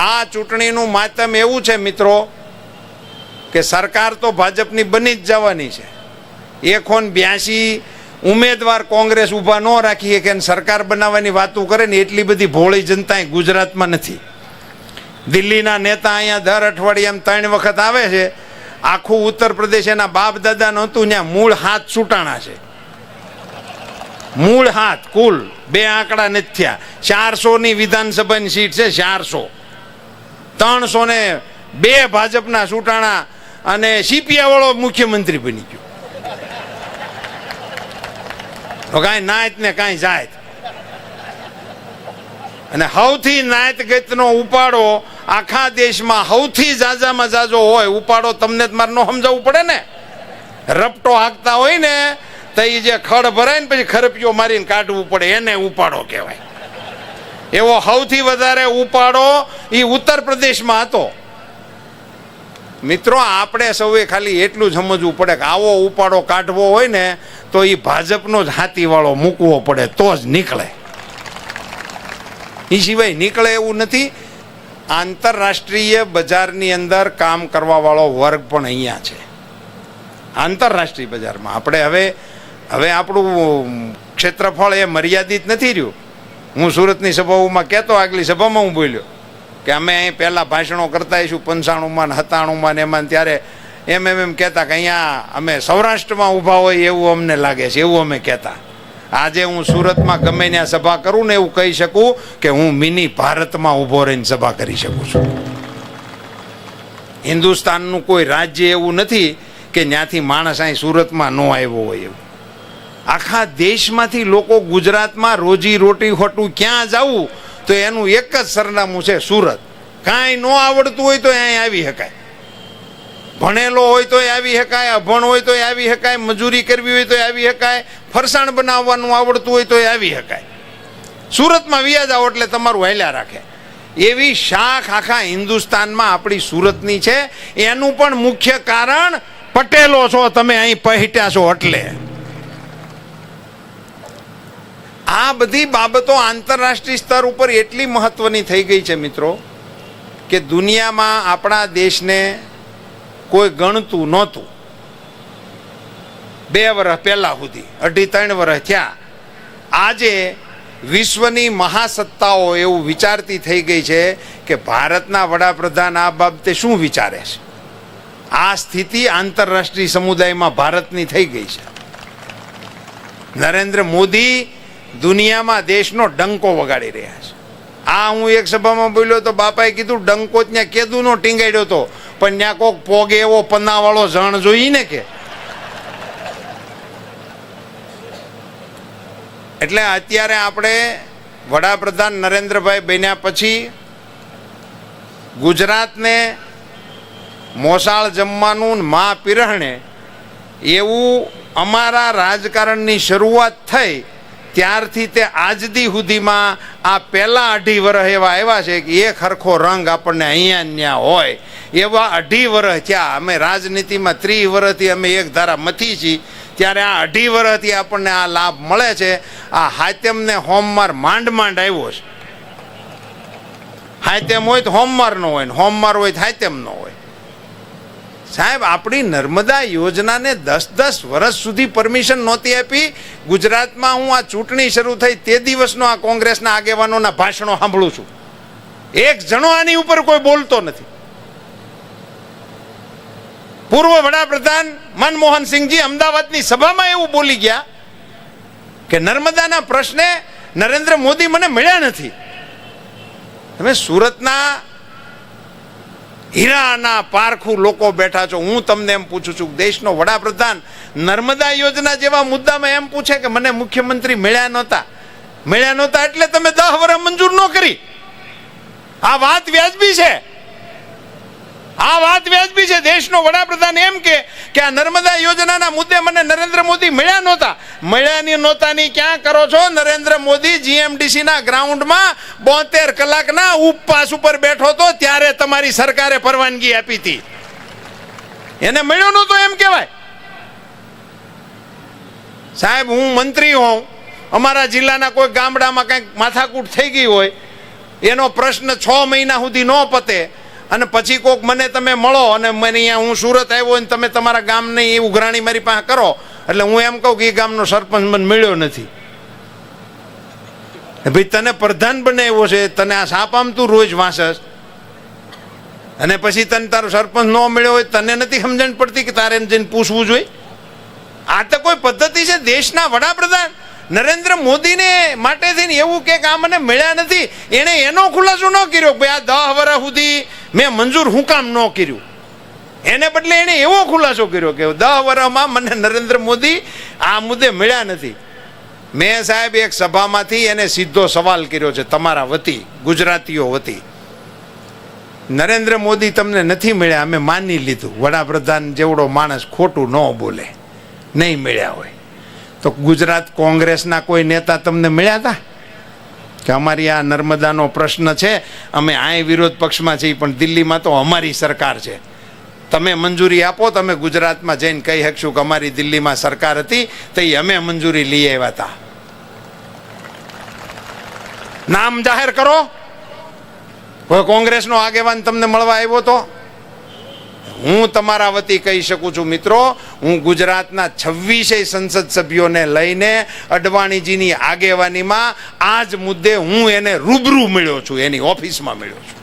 આ ચૂંટણીનું માતમ એવું છે, મિત્રો, કે સરકાર તો ભાજપની બની જ જવાની છે. એકોન બ્યાસી ઉમેદવાર કોંગ્રેસ ઊભા ન રાખી કે સરકાર બનાવવાની વાતો કરે ને એટલી બધી ભોળી જનતા ગુજરાતમાં નથી. દિલ્હીના નેતા અહીંયા દર અઠવાડિયામાં ત્રણ વખત આવે છે. આખું ઉત્તર પ્રદેશ એના બાપ દાદા નહોતું, ત્યાં મૂળ હાથ છૂટાણા છે. મૂળ હાથ, કુલ બે આંકડા નથી થયા. ચારસોની વિધાનસભાની સીટ છે, ચારસો. ત્રણસો ને બે ભાજપના સુટાણા અને સીપીઆ વાળો મુખ્યમંત્રી બની ગયો. તો કાંઈ નાયત ને કાંઈ જાયત. અને સૌથી નાયત ગતનો ઉપાડો આખા દેશમાં સૌથી જાજામાં જાજો હોય, ઉપાડો તમને મારે ન સમજાવવું પડે ને. રપટો હાંકતા હોય ને, તો એ જે ખડ ભરાય ને પછી ખરપીઓ મારીને કાઢવું પડે, એને ઉપાડો કહેવાય. એવો સૌથી વધારે ઉપાડો એ ઉત્તર પ્રદેશમાં હતો. મિત્રો, આપણે સૌએ ખાલી એટલું સમજવું પડે કે આવો ઉપાડો કાઢવો હોય ને, તો એ ભાજપનો જ હાથીવાળો મૂકવો પડે, તો જ નીકળે. એ સિવાય નીકળે એવું નથી. આંતરરાષ્ટ્રીય બજારની અંદર કામ કરવાવાળો વર્ગ પણ અહીંયા છે. આંતરરાષ્ટ્રીય બજારમાં. આપણે હવે હવે આપણું ક્ષેત્રફળ એ મર્યાદિત નથી રહ્યું. હું સુરતની સભાઓમાં કહેતો, આગલી સભામાં હું બોલ્યો. કે અમે અહીં પહેલાં ભાષણો કરતા આવીશું, પંચાણુંમાં ને સત્તાણુંમાં ને એમાં ત્યારે એમ એમ એમ કહેતા કે અહીંયા અમે સૌરાષ્ટ્રમાં ઊભા હોય એવું અમને લાગે છે, એવું અમે કહેતા. આજે હું સુરતમાં ગમે ત્યાં સભા કરું ને એવું કહી શકું કે હું મિની ભારતમાં ઊભો રહીને સભા કરી શકું છું. હિન્દુસ્તાનનું કોઈ રાજ્ય એવું નથી કે જ્યાંથી માણસ અહીં સુરતમાં ન આવ્યો હોય એવું. આખા દેશમાંથી લોકો ગુજરાતમાં રોજી રોટી ખોટું ક્યાં જવું તો એનું એક જ સરનામું છે સુરત. કાંઈ ન આવડતું હોય તો અહીં આવી શકાય. ભણેલો હોય તો આવી શકાય, અભણ હોય તો આવી શકાય, મજૂરી કરવી હોય તો આવી શકાય, ફરસાણ બનાવવાનું આવડતું હોય તો આવી શકાય. સુરતમાં વ્યાજ આવો એટલે તમારું હાલ્યા રાખે. એવી શાખ આખા હિન્દુસ્તાનમાં આપણી સુરતની છે. એનું પણ મુખ્ય કારણ પટેલો છો, તમે અહીં પહેટ્યા છો એટલે. આ બધી બાબતો આંતરરાષ્ટ્રીય સ્તર ઉપર એટલી મહત્વની થઈ ગઈ છે મિત્રો, કે દુનિયામાં આપણા દેશને કોઈ ગણતું નહોતું. બે વર્ષ પહેલા સુધી, અઢી ત્રણ વર્ષ થયા. આજે વિશ્વની મહાસત્તાઓ એવું વિચારતી થઈ ગઈ છે કે ભારતના વડાપ્રધાન આ બાબતે શું વિચારે છે? આ સ્થિતિ આંતરરાષ્ટ્રીય સમુદાયમાં ભારતની થઈ ગઈ છે. નરેન્દ્ર મોદી દુનિયામાં દેશનો ડંકો વગાડી રહ્યા છે. આ હું એક સભામાં બોલ્યો તો બાપાએ કીધું, ડંકો ત્યાં કેદુનો ટીંગાડ્યો હતો પણ ત્યાં કોક પોગે એવો પન્નાવાળો જણ જોઈ ને કે. એટલે અત્યારે આપણે વડાપ્રધાન નરેન્દ્રભાઈ બન્યા પછી ગુજરાતને મોસાળ જમવાનું મા પીરહણે એવું અમારા રાજકારણની શરૂઆત થઈ ત્યારથી તે આજદી સુધીમાં આ પહેલાં અઢી વર્ષ એવા આવ્યા છે કે એક હરખો રંગ આપણને અહીંયા ત્યાં હોય. એવા અઢી વર્ષ થયા. અમે રાજનીતિમાં ત્રીસ વર્ષથી અમે એક ધારા મથી છીએ. ત્યારે આ અઢી વર્ષથી આપણને આ લાભ મળે છે. આ હાતેમને હોમમાર માંડ માંડ આવ્યો છે. હાતેમ હોય તો હોમમાર નો હોય ને હોમમાર હોય તો હાતેમ ન હોય. સાહેબ, આપણી નર્મદા યોજનાને દસ દસ વર્ષ સુધી પરમિશન નહોતી આપી. ગુજરાતમાં હું આ ચૂંટણી શરૂ થઈ તે દિવસનો આ કોંગ્રેસના આગેવાનોના ભાષણો સાંભળું છું. એક જણો આની ઉપર કોઈ બોલતો નથી. પૂર્વ વડાપ્રધાન મનમોહન સિંહજી અમદાવાદની સભામાં એવું બોલી ગયા કે નર્મદાના પ્રશ્ને નરેન્દ્ર મોદી મને મળ્યા નથી. તમે સુરતના હીરાના પારખું લોકો બેઠા છો. હું તમને એમ પૂછું છું, દેશનો વડાપ્રધાન નર્મદા યોજના જેવા મુદ્દામાં એમ પૂછે કે મને મુખ્યમંત્રી મળ્યા નહોતા. મળ્યા નહોતા એટલે તમે દહ વર્ષ મંજૂર ન કરી. આ વાત વ્યાજબી છે. આ વાત વ્યાજબી છે. દેશનો વડાપ્રધાન એમ કે કે આ નર્મદા યોજનાના મુદ્દે મને નરેન્દ્ર મોદી મળ્યા નહોતા. મળ્યાની નહોતાની ક્યાં કરો છો? નરેન્દ્ર મોદી જીએમડીસી ના ગ્રાઉન્ડમાં બોતેર કલાકના ઉપવાસ ઉપર બેઠો તો ત્યારે તમારી સરકારે પરવાનગી આપી હતી. એને મળ્યો નહોતો એમ કહેવાય. સાહેબ, હું મંત્રી હોઉં. અમારા જિલ્લાના કોઈ ગામડામાં કંઈક માથાકૂટ થઈ ગઈ હોય. એનો પ્રશ્ન છ મહિના સુધી ન પતે. અને પછી કોક મને તમે મળો અને મને અહીંયા હું સુરત આવ્યો અને તમે તમારા ગામની એ ઉઘરાણી મારી પાસે કરો. એટલે હું એમ કહું કે એ ગામનો સરપંચ મને મળ્યો નથી. ભાઈ તને પ્રધાન બનાવ્યો છે, તને આ સાપ આમ તું રોજ વાંસસ. અને પછી તને તારો સરપંચ ન મળ્યો હોય, તને નથી સમજણ પડતી કે તારે એમ જઈને પૂછવું જોઈએ? આ તો કોઈ પદ્ધતિ છે, દેશના વડાપ્રધાન. નરેન્દ્ર મોદીને માટે થઈને એવું કે આ મને મળ્યા નથી, એણે એનો ખુલાસો ન કર્યો ભાઈ આ દહ વર્ષ સુધી મેં મંજૂર હું કામ ન કર્યું. એને બદલે એણે એવો ખુલાસો કર્યો કે દહ વર્ષમાં મને નરેન્દ્ર મોદી આ મુદ્દે મળ્યા નથી. મેં સાહેબ એક સભામાંથી એને સીધો સવાલ કર્યો છે, તમારા વતી, ગુજરાતીઓ વતી. નરેન્દ્ર મોદી તમને નથી મળ્યા, અમે માની લીધું. વડાપ્રધાન જેવડો માણસ ખોટું ન બોલે, નહીં મળ્યા હોય. તો ગુજરાત કોંગ્રેસના કોઈ નેતા તમને મળ્યા હતા? કે અમારી આ નર્મદાનો પ્રશ્ન છે, અમે આય વિરોધ પક્ષમાં છીએ, પણ દિલ્હીમાં તો અમારી સરકાર છે. તમે મંજૂરી આપો તમે ગુજરાતમાં જઈને કહી શકશું કે અમારી દિલ્હીમાં સરકાર હતી, તો એ અમે મંજૂરી લઈ આવ્યા હતા. નામ જાહેર કરો. કોઈ કોંગ્રેસનો આગેવાન તમને મળવા આવ્યો તો? હું તમારા વતી કહી શકું છું, મિત્રો. હું ગુજરાતના છવ્વીસે સંસદ સભ્યોને લઈને અડવાણીજીની આગેવાનીમાં આ જ મુદ્દે હું એને રૂબરૂ મળ્યો છું, એની ઓફિસમાં મળ્યો છું.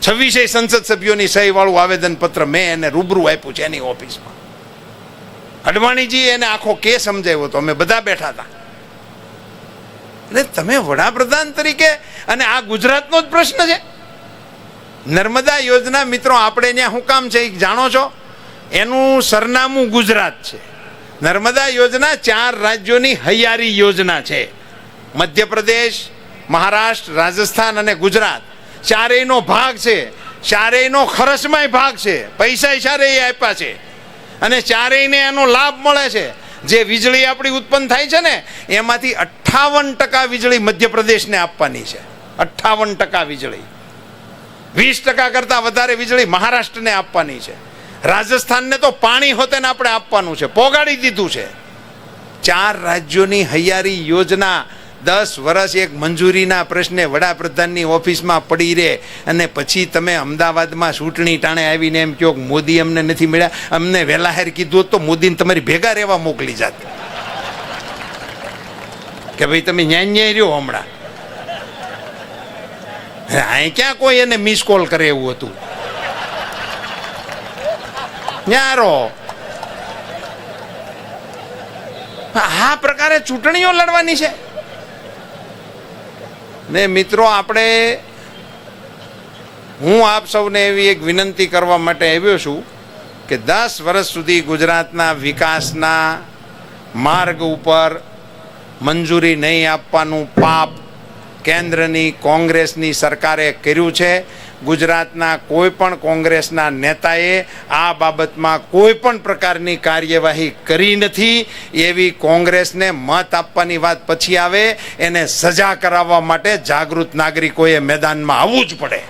છવ્વીસે સંસદ સભ્યોની સહી વાળું આવેદન પત્ર મેં એને રૂબરૂ આપ્યું છે, એની ઓફિસમાં. અડવાણીજી એને આખો કે સમજાવ્યો હતો, અમે બધા બેઠા હતા. એટલે તમે વડાપ્રધાન તરીકે, અને આ ગુજરાતનો જ પ્રશ્ન છે. નર્મદા યોજના મિત્રો, આપણે ત્યાં શું કામ છે એ જાણો છો? એનું સરનામું ગુજરાત છે. નર્મદા યોજના ચાર રાજ્યોની હૈયારી યોજના છે. મધ્યપ્રદેશ, મહારાષ્ટ્ર, રાજસ્થાન અને ગુજરાત. ચારેયનો ભાગ છે. ચારેયનો ખર્ચમાંય ભાગ છે. પૈસા ચારેય આપ્યા છે. અને ચારેયને એનો લાભ મળે છે. જે વીજળી આપણી ઉત્પન્ન થાય છે ને, એમાંથી અઠ્ઠાવન ટકા વીજળી મધ્યપ્રદેશને આપવાની છે. અઠ્ઠાવન ટકા વીજળી. વીસ ટકા કરતાં વધારે વીજળી મહારાષ્ટ્રને આપવાની છે. રાજસ્થાનને તો પાણી હોતે ને આપણે આપવાનું છે. પોગાડી દીધું છે. ચાર રાજ્યોની હૈયારી યોજના દસ વર્ષ એક મંજૂરીના પ્રશ્ને વડાપ્રધાનની ઓફિસમાં પડી રહે અને પછી તમે અમદાવાદમાં ચૂંટણી ટાણે આવીને એમ કહો મોદી અમને નથી મળ્યા. અમને વહેલાહેર કીધું તો મોદીને તમારી ભેગા રહેવા મોકલી જાત. કે ભાઈ તમે ન્યાય ન્યાય રહ્યો હમણાં. અહીં ક્યાં કોઈ એને મિસ કોલ કરે એવું હતું? ન્યારો. આ પ્રકારે ચૂંટણીઓ લડવાની છે. ને મિત્રો, આપણે હું આપ સૌને એવી એક વિનંતી કરવા માટે આવ્યો છું કે દસ વર્ષ સુધી ગુજરાતના વિકાસના માર્ગ ઉપર મંજૂરી નહીં આપવાનું પાપ કેન્દ્રની કોંગ્રેસની સરકારે કર્યું છે. ગુજરાતના કોઈ પણ કોંગ્રેસના નેતાએ આ બાબતમાં કોઈ પણ પ્રકારની કાર્યવાહી કરી નથી. એવી કોંગ્રેસને મત આપવાની વાત પછી આવે. એને સજા કરાવવા માટે જાગૃત નાગરિકોએ મેદાનમાં આવવું જ પડે.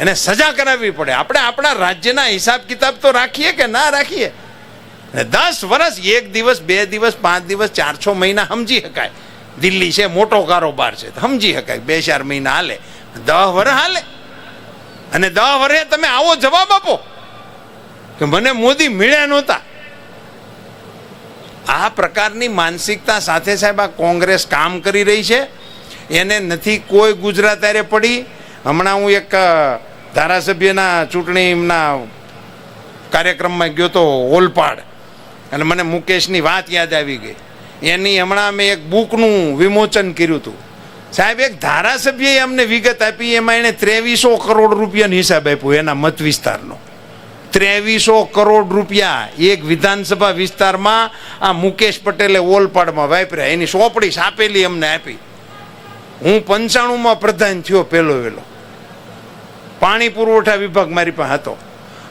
એને સજા કરાવવી પડે. આપણે આપણા રાજ્યના હિસાબ કિતાબ તો રાખીએ કે ના રાખીએ? દસ વર્ષ એક દિવસ, બે દિવસ, પાંચ દિવસ, ચાર, છ મહિના સમજી શકાય. દિલ્હી છે, મોટો કારોબાર છે. સમજી શકાય, બે ચાર મહિના હાલે, દહ વર હાલે. અને દહ વરે તમે આવો જવાબ આપો. કે મને મોદી મળ્યા નહોતા. આ પ્રકારની માનસિકતા સાથે સાહેબ આ કોંગ્રેસ કામ કરી રહી છે. એને નથી કોઈ ગુજરાત ત્યારે પડી. હમણાં હું એક ધારાસભ્યના ચૂંટણીના કાર્યક્રમમાં ગયો તો ઓલપાડ. અને મને મુકેશની વાત યાદ આવી ગઈ. એની હમણાં મેં એક બુકનું વિમોચન કર્યું હતું. સાહેબ, એક ધારાસભ્યએ અમને વિગત આપી, એમાં એણે ત્રેવીસો કરોડ રૂપિયાનો હિસાબ આપ્યો એના મત વિસ્તારનો. ત્રેવીસો કરોડ રૂપિયા એક વિધાનસભા વિસ્તારમાં આ મુકેશ પટેલે ઓલપાડમાં વાપર્યા. એની સોપડી સાપેલી અમને આપી. હું પંચાણુંમાં પ્રધાન થયો પહેલો વહેલો પાણી પુરવઠા વિભાગ મારી પાસે હતો.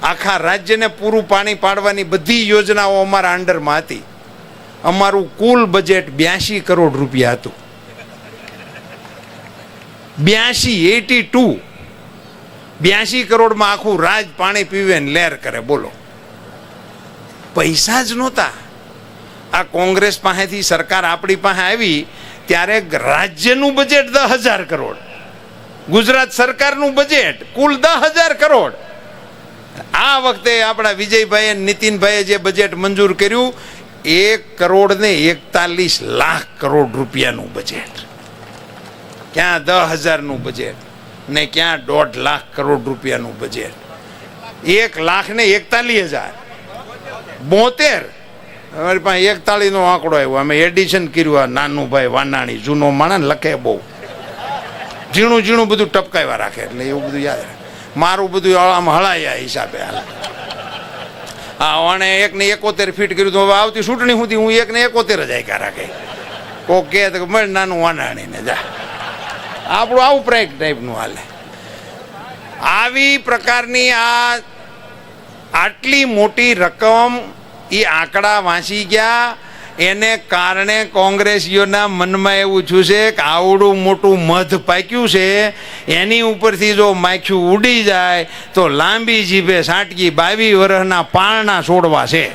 આખા રાજ્યને પૂરું પાણી પાડવાની બધી યોજનાઓ અમારા અંડરમાં હતી. અમારું કુલ બજેટ બ્યાસી કરોડ રૂપિયા હતું. બ્યાસી એટી ટુ. બ્યાસી કરોડમાં આખું રાજ પાણી પીવે ને લેર કરે, બોલો. પૈસા જ નહોતા. આ કોંગ્રેસ પાસેથી સરકાર આપણી પાસે આવી, ત્યારે રાજ્યનું બજેટ દસ હજાર કરોડ. ગુજરાત સરકારનું બજેટ કુલ દસ હજાર કરોડ. આ વખતે આપણા વિજયભાઈ અને નીતિનભાઈએ જે બજેટ મંજૂર કર્યું એક કરોડ ને એકતાલીસ લાખ કરોડ રૂપિયાનું બજેટ ક્યાં દસ હજારનું બજેટ ને ક્યાં દોઢ લાખ કરોડ રૂપિયાનું બજેટ એક લાખ ને એકતાલીસ હજાર. બોતેર. અમારી પાસે એકતાલીસનો આંકડો આવ્યો. અમે એડિશન કર્યું આ નાનું ભાઈ વાનાણી, જૂનો માણસ લખે બહુ. ઝીણું ઝીણું બધું ટપકાવ્યા રાખે, એટલે એવું બધું યાદ રાખે. મારું બધું આમ હળાયા હિસાબે હાલ. હા એક એકને એકોતેર ફીટ કર્યું તો હવે આવતી ચૂંટણી સુધી હું એકને એકોતેર જ આયકા રાખે. કોક કહે તો મળ નાનું વાનાણીને જા. આપણું આવું પ્રાઇક ટાઈપનું હાલે. આવી પ્રકારની આ આટલી મોટી રકમ એ આંકડા વાંચી ગયા એને કારણે કોંગ્રેસીઓના મનમાં એવું થયું છે કે આવડું મોટું મધ પાક્યું છે, એની ઉપરથી જો માખ્યું ઉડી જાય તો લાંબી જીભે સાટકી બાવી વર્ષના પારણા છોડવા છે.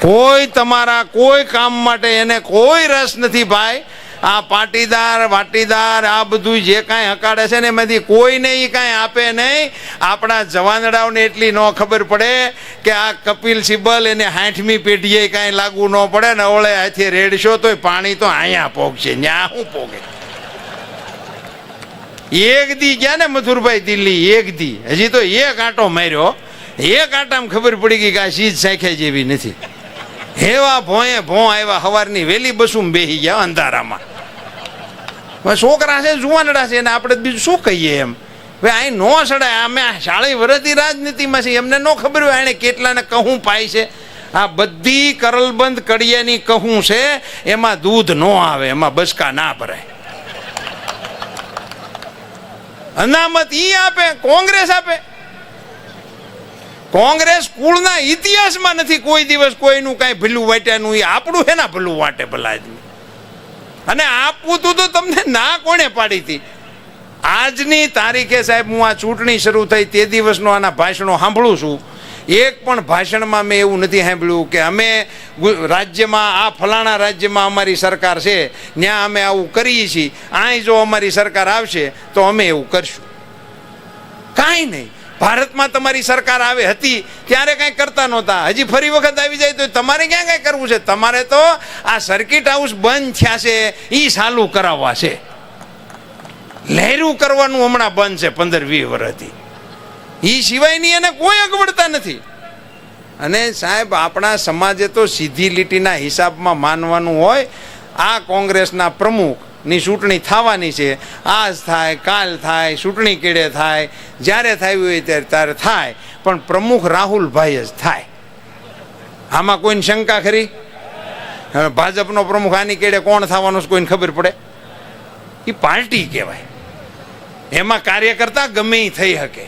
કોઈ તમારા કોઈ કામ માટે એને કોઈ રસ નથી ભાઈ. આ પાટીદાર, વાટીદાર, આ બધું જે કાંઈ હકાડે છે ને એમાંથી કોઈને એ કાંઈ આપે નહીં. આપણા જવાનડાઓને એટલી ન ખબર પડે કે આ કપિલ સિબ્બલ એને હાઠમી પેઢીએ કાંઈ લાગુ ન પડે ને ઓળે હાથે રેડશો તોય પાણી તો અહીંયા પોગશે, ન્યા શું પોગે? એક દી ગયા ને મથુરભાઈ દિલ્હી, એક દી. હજી તો એક આંટો માર્યો. એક આંટામાં ખબર પડી ગઈ કે આ સીજ સાખ્યા જેવી નથી. હેવા ભોંએ ભોં આવ્યા સવારની વેલી બસું બેહી ગયા અંધારામાં. છોકરા છે જુવાનડા છે એને આપણે બીજું શું કહીએ એમ? હવે અહીં નો સડાય. અમે શાળી વરતી રાજનીતિમાં છે. એમને ન ખબર હોય એને કેટલાને કહું પાય છે. આ બધી કરલબંધ કડિયાની કહું છે, એમાં દૂધ ન આવે, એમાં બસકા ના ભરાય. અનામત ઈ આપે, કોંગ્રેસ આપે. કોંગ્રેસ કુળના ઇતિહાસમાં નથી કોઈ દિવસ કોઈનું કાંઈ ભીલું વાટ્યાનું. એ આપણું હે ના ભલું વાટે ભલા અને આપવું તું તો તમને ના કોણે પાડી હતી? આજની તારીખે સાહેબ હું આ ચૂંટણી શરૂ થઈ તે દિવસનો આના ભાષણો સાંભળું છું. એક પણ ભાષણમાં મેં એવું નથી સાંભળ્યું કે અમે રાજ્યમાં, આ ફલાણા રાજ્યમાં અમારી સરકાર છે ત્યાં અમે આવું કરીએ છીએ. અહીં જો અમારી સરકાર આવશે, તો અમે એવું કરશું. કાંઈ નહીં. ભારતમાં તમારી સરકાર આવે હતી, ત્યારે કાંઈ કરતા નહોતા. હજી ફરી વખત આવી જાય તો તમારે ક્યાં કાંઈ કરવું છે? તમારે તો આ સર્કિટ હાઉસ બંધ થયા છે એ ચાલુ કરાવવા છે. લહેરું કરવાનું હમણાં બંધ છે, પંદર વીસ વર્ષથી. એ સિવાયની એને કોઈ અગવડતા નથી. અને સાહેબ, આપણા સમાજે તો સીધી લીટીના હિસાબમાં માનવાનું હોય, આ કોંગ્રેસના પ્રમુખની ચૂંટણી થવાની છે. આજ થાય, કાલ થાય, ચૂંટણી કેડે થાય, જ્યારે થાય હોય ત્યારે ત્યારે થાય. પણ પ્રમુખ રાહુલભાઈ જ થાય. આમાં કોઈને શંકા ખરી? ભાજપનો પ્રમુખ આની કેડે કોણ થવાનું છે કોઈને ખબર પડે? એ પાર્ટી કહેવાય. એમાં કાર્યકર્તા ગમે એ થઈ શકે.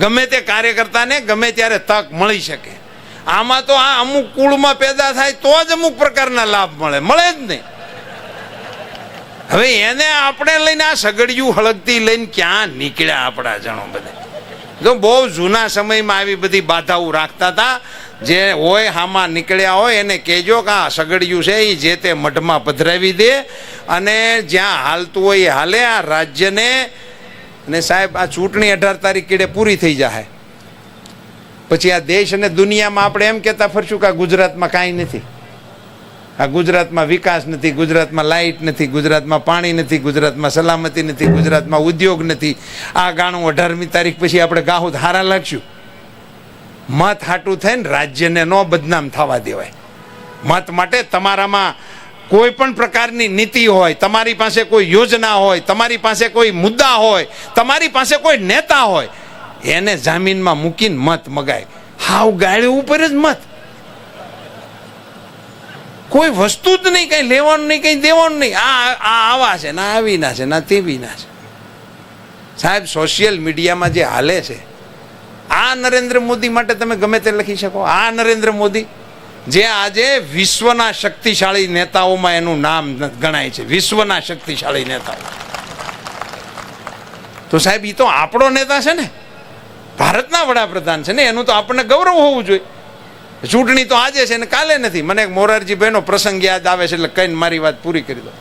ગમે તે કાર્યકર્તાને ગમે ત્યારે તક મળી શકે. આમાં તો આ અમુક કુળમાં પેદા થાય તો જ અમુક પ્રકારના લાભ મળે. મળે જ નહીં. હવે એને આપણે લઈને આ સગડિયું હળગતી લઈને ક્યાં નીકળ્યા આપણા જણો બધા? તો બહુ જૂના સમયમાં આવી બધી બાધાઓ રાખતા હતા, જે હોય હામાં નીકળ્યા હોય એને કહેજો કે આ સગડિયું છે એ જે તે મઢમાં પધરાવી દે અને જ્યાં હાલતું હોય એ હાલે, આ રાજ્યને અને સાહેબ, આ ચૂંટણી અઢાર તારીખ કીડે પૂરી થઈ જાય પછી આ દેશ અને દુનિયામાં આપણે એમ કહેતા ફરશું કે ગુજરાતમાં કાંઈ નથી. આ ગુજરાતમાં વિકાસ નથી, ગુજરાતમાં લાઇટ નથી, ગુજરાતમાં પાણી નથી, ગુજરાતમાં સલામતી નથી, ગુજરાતમાં ઉદ્યોગ નથી. આ ગાણું અઢારમી તારીખ પછી આપણે ગાહુદ હારા લાગશું. મત હાટું થઈને રાજ્યને ન બદનામ થવા દેવાય. મત માટે તમારામાં કોઈ પણ પ્રકારની નીતિ હોય, તમારી પાસે કોઈ યોજના હોય, તમારી પાસે કોઈ મુદ્દા હોય, તમારી પાસે કોઈ નેતા હોય, એને જામીનમાં મૂકીને મત મગાય. હાવ ગાળ્યું ઉપર જ મત. કોઈ વસ્તુ જ નહીં, કંઈ લેવાનું નહીં, કંઈ દેવાનું નહીં. આ આ આવા છે, ના આવીના છે, ના તેવીના છે. સાહેબ સોશિયલ મીડિયામાં જે હાલે છે, આ નરેન્દ્ર મોદી માટે તમે ગમે તે લખી શકો. આ નરેન્દ્ર મોદી, જે આજે વિશ્વના શક્તિશાળી નેતાઓમાં એનું નામ ગણાય છે, વિશ્વના શક્તિશાળી નેતાઓ. તો સાહેબ એ તો આપણો નેતા છે ને. ભારતના વડાપ્રધાન છે ને, એનું તો આપણને ગૌરવ હોવું જોઈએ. ચૂંટણી તો આજે છે ને કાલે નથી. મને મોરારજીભાઈનો પ્રસંગ યાદ આવે છે એટલે કહીને મારી વાત પૂરી કરી દો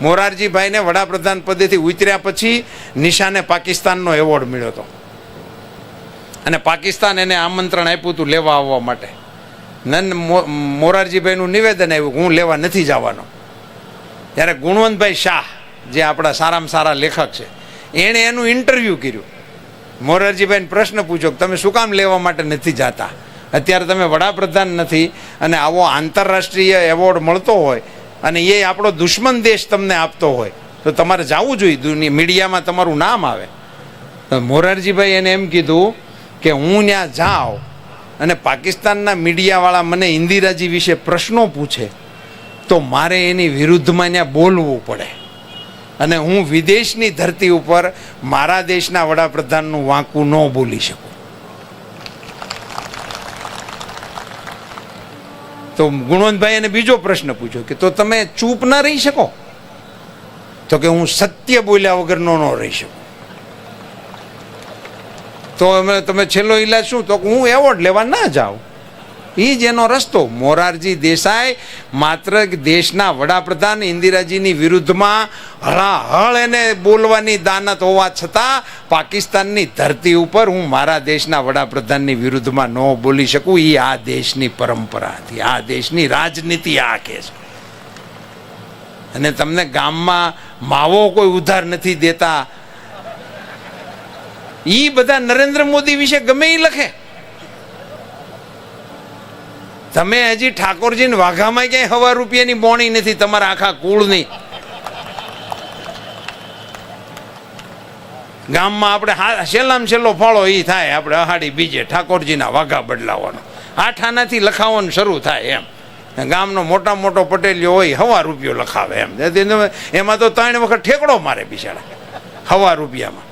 મોરારજીભાઈને વડાપ્રધાન પદેથી ઉતર્યા પછી નિશાને પાકિસ્તાનનો એવોર્ડ મળ્યો હતો. અને પાકિસ્તાન એને આમંત્રણ આપ્યું હતું લેવા આવવા માટે. નન મોરારજીભાઈનું નિવેદન આવ્યું હું લેવા નથી જવાનો. ત્યારે ગુણવંતભાઈ શાહ, જે આપણા સારામાં સારા લેખક છે, એણે એનું ઇન્ટરવ્યૂ કર્યું. મોરારજીભાઈને પ્રશ્ન પૂછ્યો કે તમે શું કામ લેવા માટે નથી જતા? અત્યારે તમે વડાપ્રધાન નથી અને આવો આંતરરાષ્ટ્રીય એવોર્ડ મળતો હોય અને એ આપણો દુશ્મન દેશ તમને આપતો હોય, તો તમારે જવું જોઈએ. મીડિયામાં તમારું નામ આવે. મોરારજીભાઈ એને એમ કીધું કે હું ત્યાં જાઉં અને પાકિસ્તાનના મીડિયાવાળા મને ઇન્દિરાજી વિશે પ્રશ્નો પૂછે, તો મારે એની વિરુદ્ધમાં ત્યાં બોલવું પડે. અને હું વિદેશની ધરતી ઉપર મારા દેશના વડાપ્રધાનનું વાંકું ન બોલી શકું. તો ગુણવંતભાઈ એને બીજો પ્રશ્ન પૂછ્યો કે તો તમે ચૂપ ન રહી શકો? તો કે હું સત્ય બોલ્યા વગરનો ન રહી શકું. તો અમે તમે છેલ્લો ઈલાજ શું? તો હું એવોર્ડ લેવા ના જાઉં. એ જેનો રસ્તો. મોરારજી દેસાઈ માત્ર દેશના વડાપ્રધાન ઇન્દિરાજીની વિરુદ્ધમાં હળાહળ એને બોલવાની દાનત હોવા છતાં પાકિસ્તાનની ધરતી ઉપર હું મારા દેશના વડાપ્રધાનની વિરુદ્ધમાં ન બોલી શકું. એ આ દેશની પરંપરા હતી. આ દેશની રાજનીતિ આ કે છે. અને તમને ગામમાં માવો કોઈ ઉધાર નથી દેતા. એ બધા નરેન્દ્ર મોદી વિશે ગમે એ લખે. તમે હજી ઠાકોરજીને વાઘામાં ક્યાંય હવા રૂપિયાની બોણી નથી, તમારા આખા કુળની. ગામમાં આપણે છેલ્લામાં છેલ્લો ફાળો એ થાય, આપણે અહાડી બીજે ઠાકોરજીના વાઘા બદલાવાનો. આઠાનાથી લખાવાનું શરૂ થાય એમ. ગામનો મોટા મોટો પટેલિયો હોય, હવા રૂપિયો લખાવે એમ. એમાં તો ત્રણ વખત ઠેકડો મારે બિચારા. હવા રૂપિયામાં.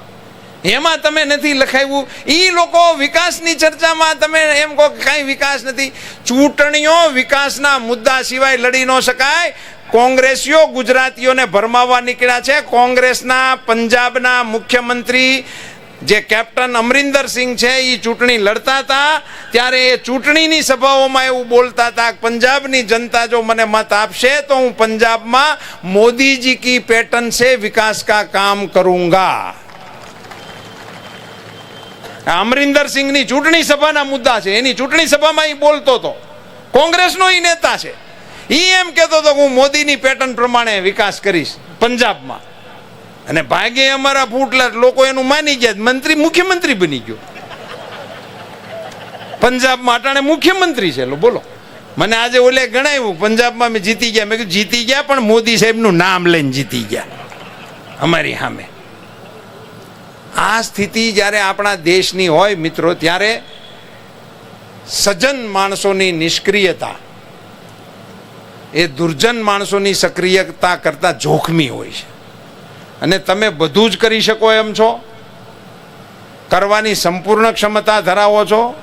એમાં તમે નથી લખાવ્યું. એ લોકો વિકાસની ચર્ચામાં તમે એમ કહો કે કાંઈ વિકાસ નથી. ચૂંટણીઓ વિકાસના મુદ્દા સિવાય લડી ન શકાય. કોંગ્રેસીઓ ગુજરાતીઓને ભરમાવવા નીકળ્યા છે. કોંગ્રેસના પંજાબના મુખ્યમંત્રી જે કેપ્ટન અમરિંદર સિંહ છે એ ચૂંટણી લડતા હતા. ત્યારે એ ચૂંટણીની સભાઓમાં એવું બોલતા હતા પંજાબની જનતા જો મને મત આપશે તો હું પંજાબમાં મોદીજી કી પેટર્ન સે વિકાસ કા કામ કરૂંગા. અમરિંદર સિંહની ચૂંટણી સભાના મુદ્દા છે. એની ચૂંટણી સભામાં એ બોલતો હતો કોંગ્રેસનો એ નેતા છે. એ એમ કહેતો હતો હું મોદીની પેટર્ન પ્રમાણે વિકાસ કરીશ પંજાબમાં. અને ભાગે અમારા ફૂટલા લોકો એનું માની ગયા મંત્રી મુખ્યમંત્રી બની ગયો. પંજાબમાં અટાણે મુખ્યમંત્રી છે. બોલો. મને આજે ઓલે ગણાવ્યું, પંજાબમાં મેં જીતી ગયા. મેં કીધું, જીતી ગયા, પણ મોદી સાહેબનું નામ લઈને જીતી ગયા. અમારી સામે. આ સ્થિતિ જ્યારે આપણા દેશની હોય મિત્રો, ત્યારે સજ્જન માણસોની નિષ્ક્રિયતા, એ દુર્જન માણસોની સક્રિયતા કરતાં જોખમી હોય છે. અને તમે બધું જ કરી શકો એમ છો? કરવાની સંપૂર્ણ ક્ષમતા ધરાવો છો?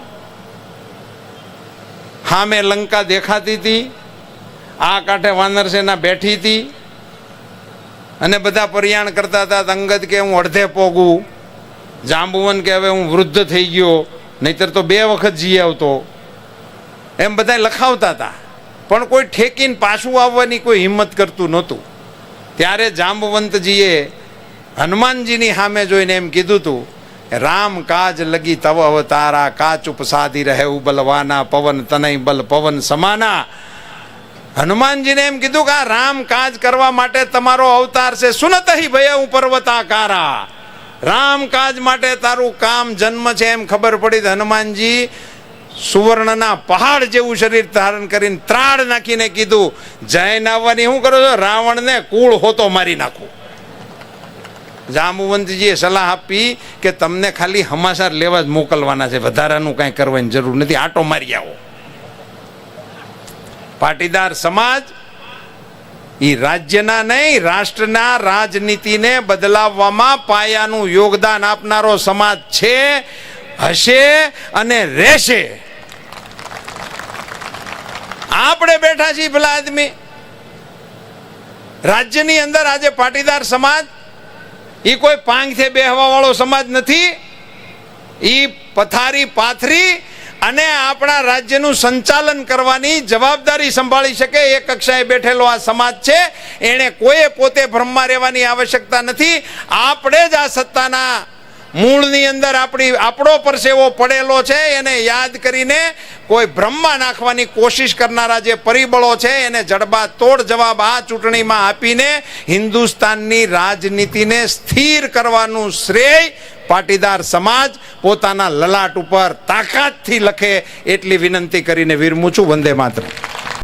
હા, મેં લંકા દેખાતી હતી, આ કાંઠે વાનરસેના બેઠી હતી, અને બધા પરિયાણ કરતા હતા, અંગત કે હું અડધે પોગું. જાંબુવન કે હવે હું વૃદ્ધ થઈ ગયો, નહીતર તો બે વખત જી આવતો. એમ બધા લખાવતા હતા. પણ કોઈ ઠેકીને પાછું આવવાની કોઈ હિંમત કરતું નહોતું. ત્યારે જાંબવંતજીએ હનુમાનજીની સામે જોઈને એમ કીધું હતું રામ કાજ લગી તવ અવતારા, કાચ ઉપસાદી રહે બલવાના પવન તનય બલ, પવન સમાના. હનુમાનજીને એમ કીધું કે આ રામ કાજ કરવા માટે તમારો અવતાર છે સુનત ભય ભય પર્વતાકારા. રામ કાજ માટે તારું કામ જન્મ છે એમ ખબર પડી તો હનુમાનજી સુવર્ણના પહાડ જેવું શરીર ધારણ કરીને ત્રાળ નાખીને કીધું જૈન આવવાની શું કરો છો? રાવણને કૂળ હોતો મારી નાખું. જામુવંતજીએ સલાહ આપી કે તમને ખાલી હમાસાર લેવા જ મોકલવાના છે, વધારાનું કાંઈ કરવાની જરૂર નથી, આટો મારી આવો. પાટીદાર સમાજ એ રાજ્યના નહીં, રાષ્ટ્રના રાજનીતિને બદલાવવામાં પાયાનું યોગદાન આપનારો સમાજ છે, હશે અને રહેશે. આપણે બેઠા છીએ પેલા આદમી. રાજ્યની અંદર આજે પાટીદાર સમાજ એ કોઈ પાંગથી બેહવા વાળો સમાજ નથી. એ પથારી પાથરી અને આપણા રાજ્યનું સંચાલન કરવાની જવાબદારી સંભાળી શકે એ કક્ષાએ બેઠેલો આ સમાજ છે. એણે કોઈએ પોતે ભ્રમમાં રહેવાની આવશ્યકતા નથી. આપણે જ આ સત્તાના મૂળની અંદર આપણી, આપણો પરસેવો પડેલો છે. એને યાદ કરીને કોઈ ભ્રમમાં નાખવાની કોશિશ કરનારા જે પરિબળો છે, એને જડબા તોડ જવાબ આ ચૂંટણીમાં આપીને હિન્દુસ્તાનની રાજનીતિને સ્થિર કરવાનું શ્રેય પાટીદાર સમાજ પોતાના લલાટ ઉપર તાકાતથી લખે એટલી વિનંતી કરીને વિરમું છું. વંદે માતરમ.